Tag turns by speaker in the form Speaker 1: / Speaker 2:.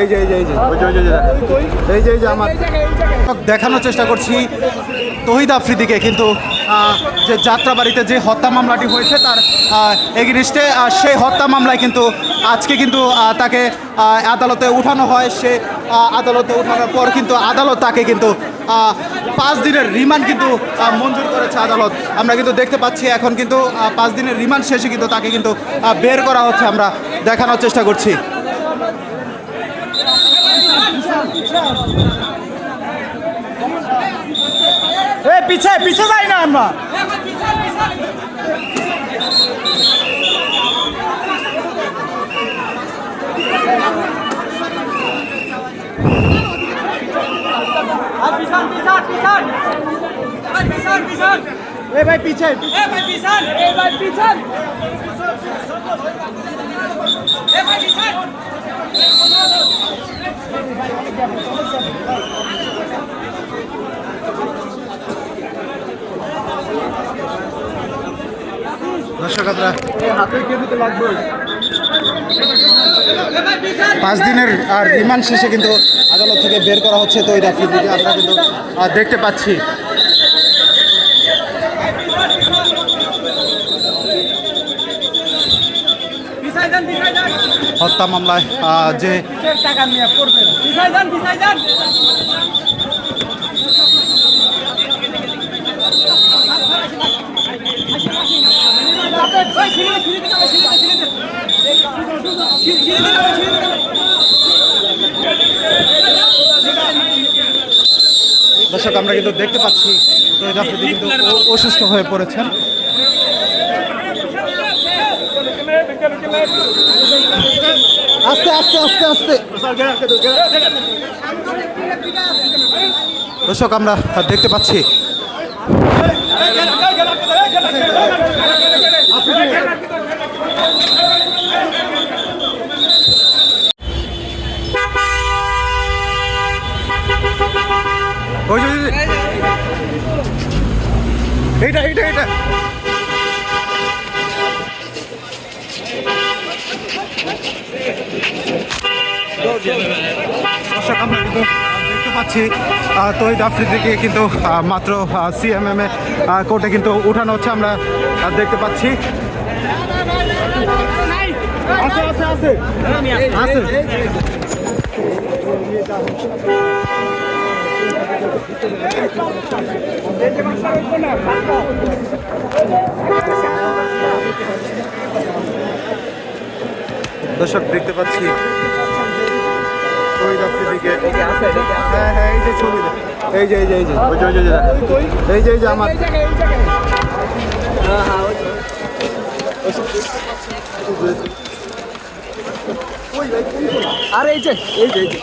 Speaker 1: এই যে আমার দেখানোর চেষ্টা করছি তহিদ আফ্রিদিকে, কিন্তু যে যাত্রাবাড়িতে যে হত্যা মামলাটি হয়েছে তার এগেনিস্টে সেই হত্যা মামলায় কিন্তু আজকে কিন্তু তাকে আদালতে উঠানো হয়। সে আদালতে উঠানোর পর কিন্তু আদালত তাকে কিন্তু পাঁচ দিনের রিমান্ড কিন্তু মঞ্জুর করেছে আদালত। আমরা কিন্তু দেখতে পাচ্ছি এখন কিন্তু পাঁচ দিনের রিমান্ড শেষে কিন্তু তাকে কিন্তু বের করা হচ্ছে। আমরা দেখানোর চেষ্টা করছি।
Speaker 2: পিছে পিছে যাই না আমরা।
Speaker 3: পিছন পিছন পিছন এবার পিছন পিছন
Speaker 2: এ ভাই পিছে।
Speaker 3: এ ভাই পিছন এ ভাই পিছন এ ভাই পিছন
Speaker 1: দর্শক আমরা
Speaker 3: এ ভাই পিছন
Speaker 1: পাঁচ দিনের আর রিমান্ড শেষে কিন্তু আদালত থেকে বের করা হচ্ছে তো এই আফ্রিদিকে আমরা কিন্তু দেখতে পাচ্ছি
Speaker 3: পিছাই যান পিছাই যান
Speaker 1: হত্যা মামলায় যে
Speaker 2: টাকা নিয়ে পড়বেন
Speaker 1: দর্শক, আমরা কিন্তু দেখতে পাচ্ছি কিন্তু অসুস্থ হয়ে পড়েছেন। আস্তে আস্তে আস্তে আস্তে। দর্শক, আমরা দেখতে পাচ্ছি ওই যে, ওই যে, এইটা এইটা এইটা। দর্শক আমরা দেখতে পাচ্ছি তহিদ আফ্রিদিকে কিন্তু মাত্র সিএমএম এ আহ, কোর্টে কিন্তু উঠানো হচ্ছে। আমরা দেখতে পাচ্ছি। আছে আছে আছে আছে দর্শক, দেখতে পাচ্ছি হ্যাঁ হ্যাঁ এই যে এই যে এই যে এই যে, ওই যে। এই যে এই যে আমার
Speaker 2: আরে এই যে এই যে